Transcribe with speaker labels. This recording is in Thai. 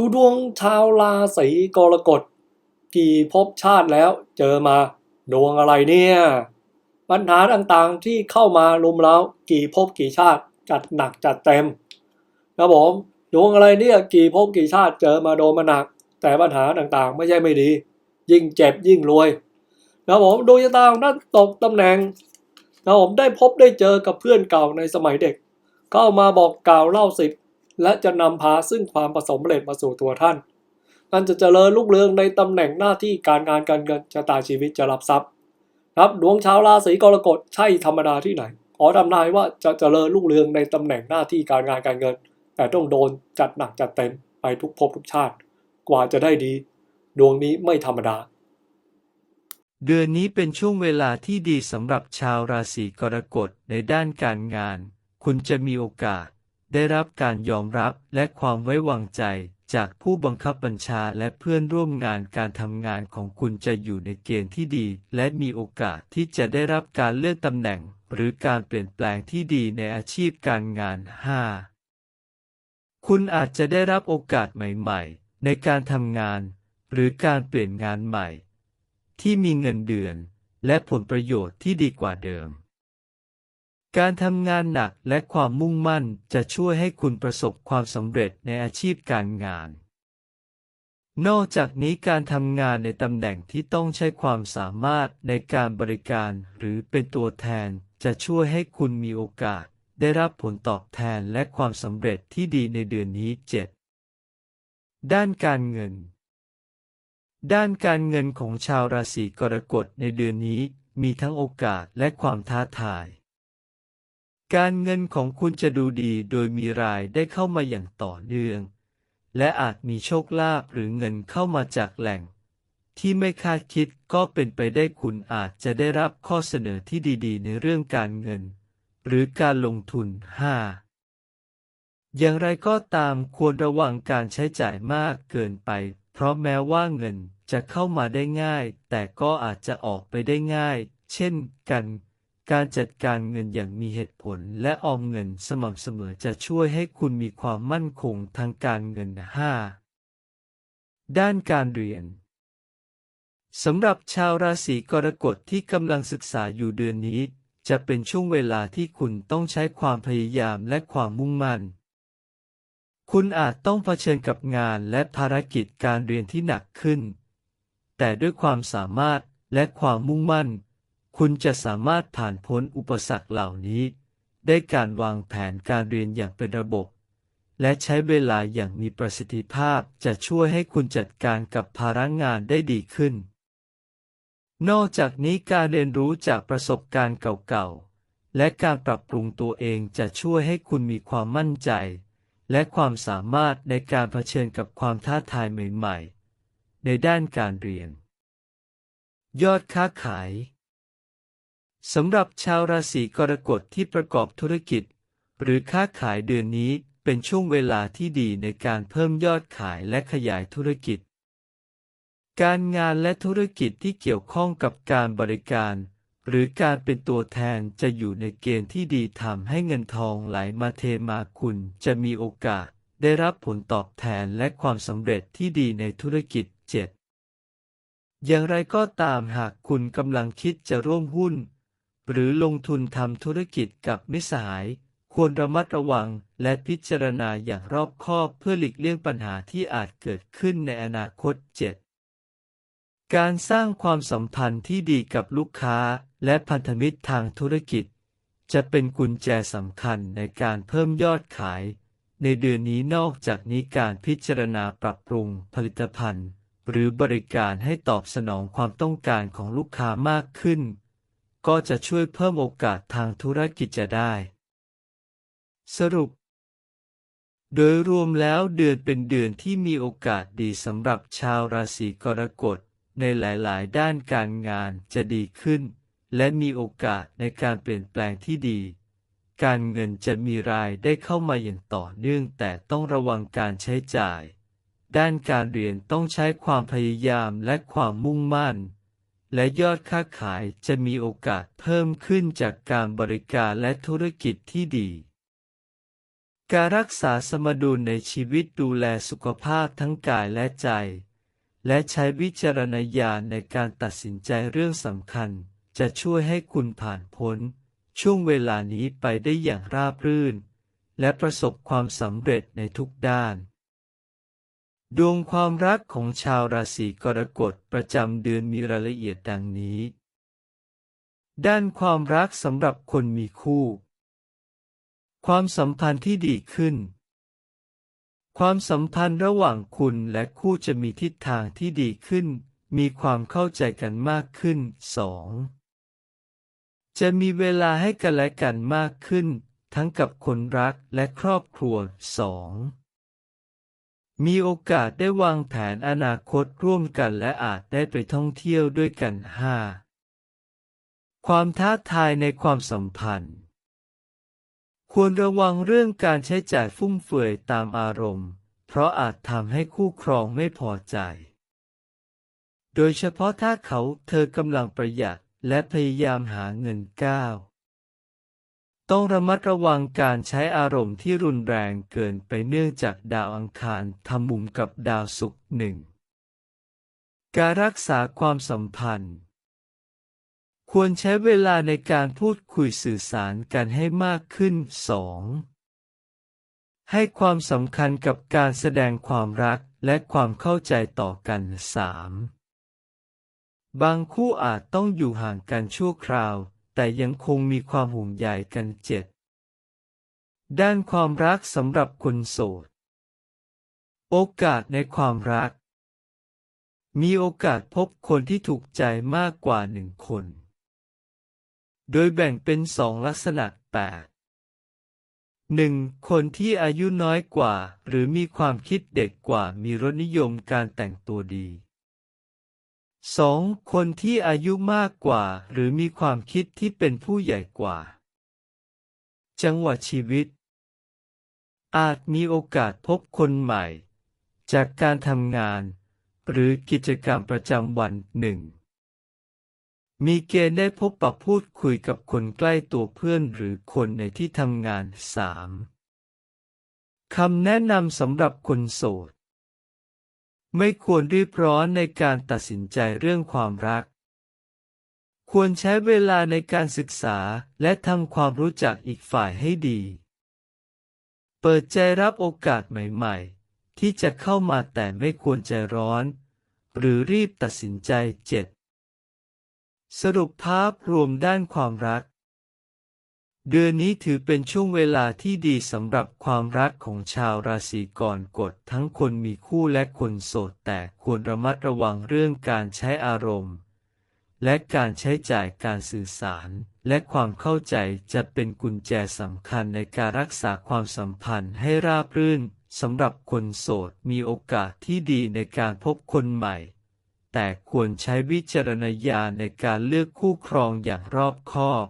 Speaker 1: ดูดวงชาวราศีกรกฎกี่ภพชาติแล้วเจอมาดวงอะไรเนี่ย ปัญหาต่างๆที่เข้ามารุมเร้ากี่ภพกี่ชาติจัดหนักจัดเต็มครับผมดวงอะไรเนี่ยกี่ภพกี่ชาติเจอมาโดนมาหนัก แต่ปัญหาต่างๆ ไม่ใช่ไม่ดี ยิ่งเจ็บยิ่งรวยครับผมดวงชะตาของท่านตกตำแหน่งครับผมได้พบได้เจอกับเพื่อนเก่าในสมัยเด็ก เข้ามาบอกกล่าวเล่าสิบ และจะนำพาซึ่งความประสมสำเร็จมาสู่ตัวท่านท่านจะเจริญรุ่งเรืองในตำแหน่งหน้าที่การงานการเงินชะตาชีวิตจะรับทรัพย์ครับดวงชาวราศีกรกฎใช่ธรรมดาที่ไหน ขอทำนายว่าจะเจริญรุ่งเรืองในตำแหน่งหน้าที่การงานการเงิน แต่ต้องโดนจัดหนักจัดเต็มไปทุกภพทุกชาติ กว่าจะได้ดี ดวงนี้ไม่ธรรมดา
Speaker 2: เดือนนี้เป็นช่วงเวลาที่ดีสำหรับชาวราศีกรกฎในด้านการงาน คุณจะมีโอกาส ได้รับการยอมรับและความไว้วางใจ จากผู้บังคับบัญชาและเพื่อนร่วมงานการทำงานของคุณจะอยู่ในเกณฑ์ที่ดี และมีโอกาสที่จะได้รับการเลื่อนตำแหน่ง หรือการเปลี่ยนแปลงที่ดีในอาชีพการงาน 5. คุณอาจจะได้รับโอกาสใหม่ ๆ ในการทำงาน หรือการเปลี่ยนงานใหม่ ที่มีเงินเดือน และผลประโยชน์ที่ดีกว่าเดิม การทำงานหนักและความมุ่งมั่นจะช่วยให้คุณประสบความสำเร็จในอาชีพการงาน นอกจากนี้การทำงานในตำแหน่งที่ต้องใช้ความสามารถในการบริการหรือเป็นตัวแทนจะช่วยให้คุณมีโอกาส ได้รับผลตอบแทนและความสำเร็จที่ดีในเดือนนี้ 7. ด้านการเงิน ด้านการเงินของชาวราศีกรกฎในเดือนนี้มีทั้งโอกาสและความท้าทาย การเงินของคุณจะดูดีโดยมีรายได้เข้ามาอย่างต่อเนื่อง และอาจมีโชคลาภหรือเงินเข้ามาจากแหล่ง ที่ไม่คาดคิดก็เป็นไปได้คุณอาจจะได้รับข้อเสนอที่ดีๆ ในเรื่องการเงิน หรือการลงทุน 5. อย่างไรก็ตามควรระวังการใช้จ่ายมากเกินไป เพราะแม้ว่าเงินจะเข้ามาได้ง่าย แต่ก็อาจจะออกไปได้ง่าย เช่นกัน การจัดการเงินอย่างมีเหตุผลและออมเงินสม่ำเสมอจะช่วยให้คุณมีความมั่นคงทางการเงิน 5. ด้านการเรียนสำหรับชาวราศีกรกฎที่กำลังศึกษาอยู่เดือนนี้ จะเป็นช่วงเวลาที่คุณต้องใช้ความพยายามและความมุ่งมั่น คุณอาจต้องเผชิญกับงานและภารกิจการเรียนที่หนักขึ้น แต่ด้วยความสามารถและความมุ่งมั่น คุณจะสามารถผ่านพ้นอุปสรรคเหล่านี้ ได้การวางแผนการเรียนอย่างเป็นระบบ และใช้เวลาอย่างมีประสิทธิภาพจะช่วยให้คุณจัดการกับภาระงานได้ดีขึ้น นอกจากนี้การเรียนรู้จากประสบการณ์เก่าๆ และการปรับปรุงตัวเองจะช่วยให้คุณมีความมั่นใจ และความสามารถในการเผชิญกับความท้าทายใหม่ๆ ในด้านการเรียน ยอดค้าขาย สำหรับชาวราศีกรกฎที่ประกอบธุรกิจ หรือค้าขายเดือนนี้เป็นช่วงเวลาที่ดีในการเพิ่มยอดขายและขยายธุรกิจ การงานและธุรกิจที่เกี่ยวข้องกับการบริการ หรือการเป็นตัวแทนจะอยู่ในเกณฑ์ที่ดีทำให้เงินทองไหลมาเทมาคุณจะมีโอกาสได้รับผลตอบแทนและความสำเร็จที่ดีในธุรกิจ 7. อย่างไรก็ตามหากคุณกำลังคิดจะร่วมหุ้น หรือลงทุนทำธุรกิจกับมิสหาย ควรระมัดระวังและพิจารณาอย่างรอบคอบเพื่อหลีกเลี่ยงปัญหาที่อาจเกิดขึ้นในอนาคต 7. การสร้างความสัมพันธ์ที่ดีกับลูกค้าและพันธมิตรทางธุรกิจ จะเป็นกุญแจสำคัญในการเพิ่มยอดขาย ในเดือนนี้นอกจากนี้การพิจารณาปรับปรุงผลิตภัณฑ์ หรือบริการให้ตอบสนองความต้องการของลูกค้ามากขึ้น ก็จะช่วยเพิ่มโอกาสทางธุรกิจจะได้ สรุป โดยรวมแล้วเดือนเป็นเดือนที่มีโอกาสดีสำหรับชาวราศีกรกฎในหลายๆ ด้านการงานจะดีขึ้น และมีโอกาสในการเปลี่ยนแปลงที่ดี การเงินจะมีรายได้เข้ามาอย่างต่อเนื่องแต่ต้องระวังการใช้จ่าย ด้านการเรียนต้องใช้ความพยายามและความมุ่งมั่น และยอดค้าขายจะมีโอกาสเพิ่มขึ้นจากการบริการและธุรกิจที่ดี การรักษาสมดุลในชีวิตดูแลสุขภาพทั้งกายและใจ และใช้วิจารณญาณในการตัดสินใจเรื่องสำคัญ จะช่วยให้คุณผ่านพ้น ช่วงเวลานี้ไปได้อย่างราบรื่น และประสบความสำเร็จในทุกด้าน ดวงความรักของชาวราศีกรกฎประจำเดือนมีรายละเอียดดังนี้ ด้านความรักสำหรับคนมีคู่ ความสัมพันธ์ที่ดีขึ้น ความสัมพันธ์ระหว่างคุณและคู่จะมีทิศทางที่ดีขึ้น มีความเข้าใจกันมากขึ้น 2. จะมีเวลาให้กันและกันมากขึ้น ทั้งกับคนรักและครอบครัว 2. มีโอกาสได้วางแผนอนาคตร่วมกันและอาจได้ไปท่องเที่ยวด้วยกัน 5. ความท้าทายในความสัมพันธ์ ควรระวังเรื่องการใช้จ่ายฟุ่มเฟือยตามอารมณ์ เพราะอาจทำให้คู่ครองไม่พอใจ โดยเฉพาะถ้าเขาเธอกำลังประหยัดและพยายามหาเงินก้าว ต้องระมัดระวังการใช้อารมณ์ที่รุนแรงเกินไปเนื่องจากดาวอังคารทำมุมกับดาวศุกร์หนึ่ง การรักษาความสัมพันธ์ ควรใช้เวลาในการพูดคุยสื่อสารกันให้มากขึ้น 2. ให้ความสำคัญกับการแสดงความรักและความเข้าใจต่อกัน 3. บางคู่อาจต้องอยู่ห่างกันชั่วคราว แต่ยังคงมีความห่วงใยกันเจ็ดด้านความรักสำหรับคนโสด โอกาสในความรัก มีโอกาสพบคนที่ถูกใจมากกว่าหนึ่งคน โดยแบ่งเป็นสองลักษณะแปดหนึ่งคนที่อายุน้อยกว่า หรือมีความคิดเด็กกว่ามีรสนิยมการแต่งตัวดี 2. คนที่อายุมากกว่า หรือมีความคิดที่เป็นผู้ใหญ่กว่า จังหวะชีวิต อาจมีโอกาสพบคนใหม่ จากการทำงาน หรือกิจกรรมประจำวันหนึ่ง มีเกณฑ์ได้พบปะพูดคุยกับคนใกล้ตัวเพื่อนหรือคนในที่ทำงาน 3. คำแนะนำสำหรับคนโสด ไม่ควรรีบร้อนในการตัดสินใจเรื่องความรัก ควรใช้เวลาในการศึกษาและทำความรู้จักอีกฝ่ายให้ดี เปิดใจรับโอกาสใหม่ๆ ที่จะเข้ามาแต่ไม่ควรใจร้อน หรือรีบตัดสินใจเจ็ดสรุปภาพรวมด้านความรัก เดือนนี้ถือเป็นช่วงเวลาที่ดีสำหรับความรักของชาวราศีกรกฎทั้งคนมีคู่และคนโสดแต่ควรระมัดระวังเรื่องการใช้อารมณ์ และการใช้จ่ายการสื่อสาร และความเข้าใจจะเป็นกุญแจสำคัญในการรักษาความสัมพันธ์ให้ราบรื่นสำหรับคนโสดมีโอกาสที่ดีในการพบคนใหม่ แต่ควรใช้วิจารณญาณในการเลือกคู่ครองอย่างรอบคอบ